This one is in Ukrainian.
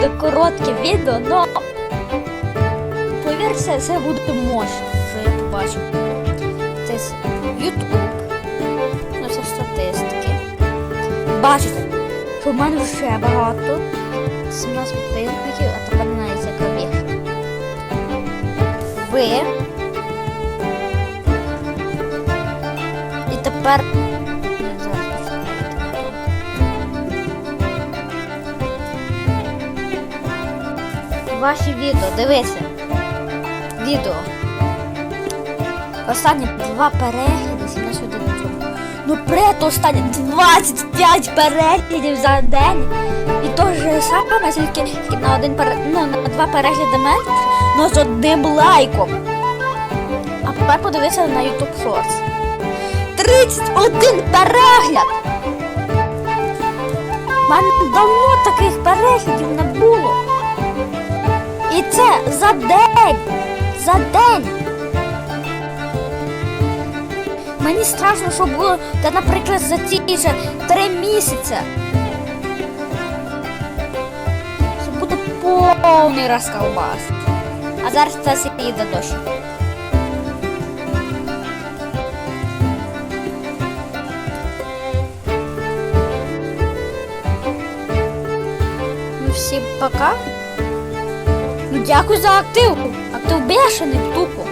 буде коротке відео, но повірте, це буде мощно, що я побачу. Це YouTube. Ну це статистики. Бачите, що в мене вже багато. 17 підписників, а тепер навіть яка більше. Ви. І тепер. Ваші відео, дивися. Відео. Останні два перегляди 71 YouTube. Ну прето останні 25 переглядів за день. І то ж саме, тільки на один пере... ну, на два перегляди менше, але з одним лайком. А тепер подивися на YouTube Shorts. 31 перегляд! У мене давно таких це за день! За день! Мені страшно, що було, та, наприклад, за ті же три місяці. Це буде повний розколбас. А зараз це їде дощ. Ну всім пока. Ну дякую за актив. Актив бешений тупо.